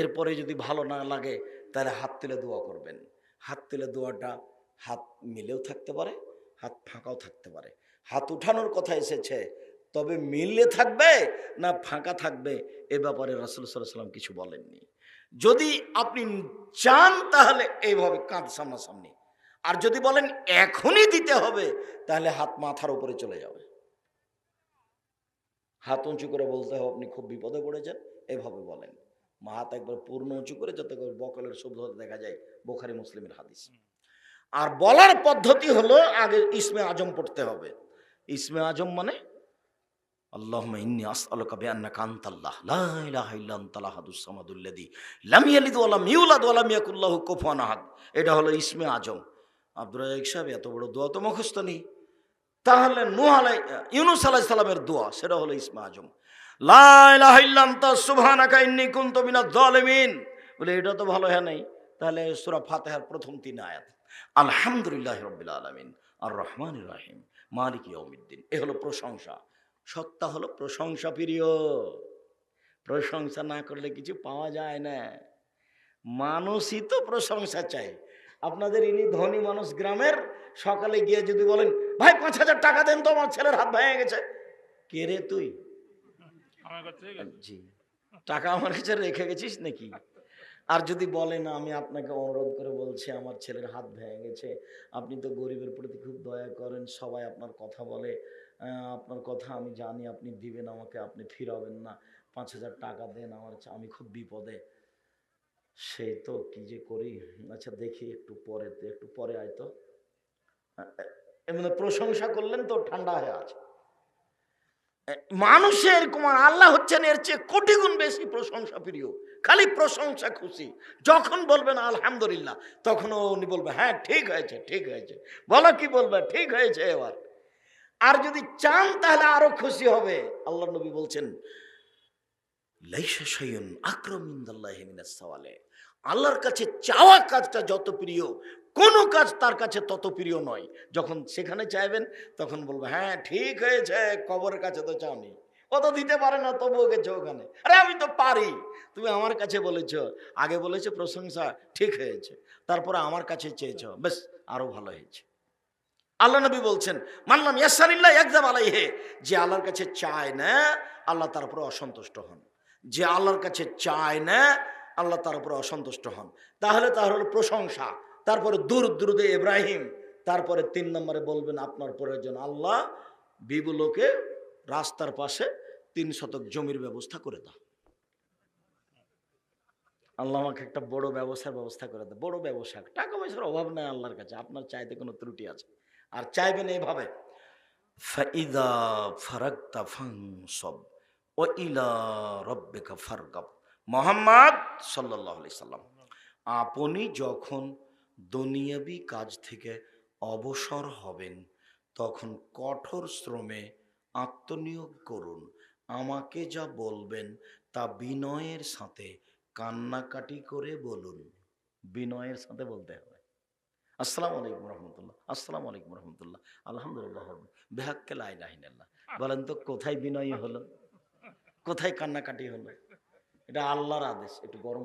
এরপরে যদি ভালো না লাগে, তাহলে হাত তুলে দোয়া করবেন। হাত তুলে দোয়াটা হাত মিলেও থাকতে পারে, হাত ফাঁকাও থাকতে পারে। হাত উঠানোর কথা এসেছে, তবে মিললে থাকবে না ফাঁকা থাকবে, এ ব্যাপারে রাসুল সাল্লাম কিছু বলেননি। যদি আপনি চান তাহলে এইভাবে কাঁধ সামনাসামনি। আর যদি বলেন এখনই দিতে হবে, তাহলে হাত মাথার উপরে চলে যাবে। হাত উঁচু করে বলতে হবে, আপনি খুব বিপদে পড়েছেন, এভাবে বলেন। মা হাত একবার পূর্ণ উঁচু করে যাতে করে বকলের শব্দ হতে দেখা যায় বোখারি মুসলিমের হাদিস। আর বলার পদ্ধতি হলো আগে ইসমে আজম পড়তে হবে। ইসমে আজম মানে আল্লাহুম্মা ইন্নী আসআলুকা বিআন্নাকা আনতাল্লাহ লা ইলাহা ইল্লা আনতাল আহাদুস সামাদুল্লাযী লাম ইয়ালিদ ওয়া লাম ইউলাদ ওয়া লাম ইয়াকুল লাহু কুফুয়ান আহাদ। এটা হলো ইসমে আজম। আব্দুর রাজাক সাহেব এত বড় দোয়া তো মুখস্থ নেই। তাহলে নূহ আলাই, ইউনুস সালামের দোয়া, সেটা হলো ইসমে আজম। বলে, এটা তো ভালো হ্যাঁ নাই। তাহলে প্রথম আলহামদুলিল্লাহি আর রহমানির রহিম। মালিক ইয়াউমিদ্দিন। এ হলো প্রশংসা। সত্তা হলো প্রশংসা, প্রিয়। প্রশংসা না করলে কিছু পাওয়া যায় না। মানুষই তো প্রশংসা চাই আপনাদের ইনি ধনী মানুষ গ্রামের, সকালে গিয়ে যদি বলেন ভাই পাঁচ হাজার টাকা দেন তো আমার ছেলের হাত ভেঙে গেছে। কে রে তুই? জি। টাকা আমার কাছে রেখে গেছিস নাকি? আর যদি বলেন আমি আপনাকে অনুরোধ করে বলছি আমার ছেলের হাত ভেঙে গেছে। আপনি তো গরিবের প্রতি খুব দয়া করেন সবাই আপনার কথা বলে। আপনার কথা আমি জানি আপনি দিবেন আমাকে আপনি ফিরাবেন না। পাঁচ হাজার টাকা দেন আমার আমি খুব বিপদে। সেই তো কি যে করি? আচ্ছা দেখি একটু পরে তো একটু পরে আয় তো। এমনি প্রশংসা করলেন তো ঠান্ডা হয়ে আছে। মানুষের কুমার, আল্লাহ হচ্ছেন এর চেয়ে কোটি গুণ বেশি প্রশংসা প্রিয়, খালি প্রশংসা খুশি। যখন বলবেন আলহামদুলিল্লাহ তখন উনি বলবে হ্যাঁ ঠিক হয়েছে ঠিক হয়েছে। বলো কি বলবে, ঠিক হয়েছে এবার। আর যদি চান তাহলে আরও খুশি হবে। আল্লাহ নবী বলছেন আল্লাহর কাছে চাওয়া কাজটা যত প্রিয় কোনো কাজ তার কাছে তত প্রিয় নয়। যখন সেখানে চাইবেন, তখন বলব হ্যাঁ ঠিক হয়েছে, কবরের কাছে তো চাওনি। ও তো দিতে পারে না, তবুও গেছে ওখানে। আরে, আমি তো পারি। তুমি আমার কাছে বলেছ, আগে বলেছ প্রশংসা, ঠিক হয়েছে। তারপরে আমার কাছে চেয়েছ, বেশ, আরও ভালো হয়েছে। আল্লাহ নবী বলছেন, মানলাম ইয়াসারিল্লাহ একদম আলাইহে। যে আল্লাহর কাছে চায় না, আল্লাহ তার উপরে অসন্তুষ্ট হন। যে আল্লাহর কাছে চায় না, আল্লাহ তার উপরে অসন্তুষ্ট হন। তাহলে তার হলো প্রশংসা। তারপরে দূর দ্রুদে ইব্রাহিম। তারপরে তিন নম্বরে বলবেন আপনার প্রয়োজন আল্লাহ বিবুলোকে রাস্তার পাশে তিন শতক জমির ব্যবস্থা করে দাও। আল্লাহ আমাকে একটা বড় ব্যবসার ব্যবস্থা করে দেয় বড় ব্যবসা, টাকা পয়সার অভাব নাই আল্লাহর কাছে, আপনার চাইতে কোনো ত্রুটি আছে। আর চাইবেন এইভাবে মোহাম্মদ সাল্লাহ সাল্লাম, আপনি যখন দুনিয়াবি কাজ থেকে অবসর হবেন। তখন কঠোর শ্রমে আত্মনিয়োগ করুন। আমাকে যা বলবেন তা বিনয়ের সাথে কান্নাকাটি করে বলুন। বিনয়ের সাথে বলতে হবে। আসসালামু আলাইকুম রহমতুল্লাহ, আসসালামু আলাইকুম রহমতুল্লাহ, আলহামদুলিল্লাহ বেহাক্কে লাইলাহিনাল্লাহ বলেন তো, কোথায় বিনয়ী হলো? কোথায় কান্নাকাটি হলো? এটা আল্লাহর আদেশ, একটু গরম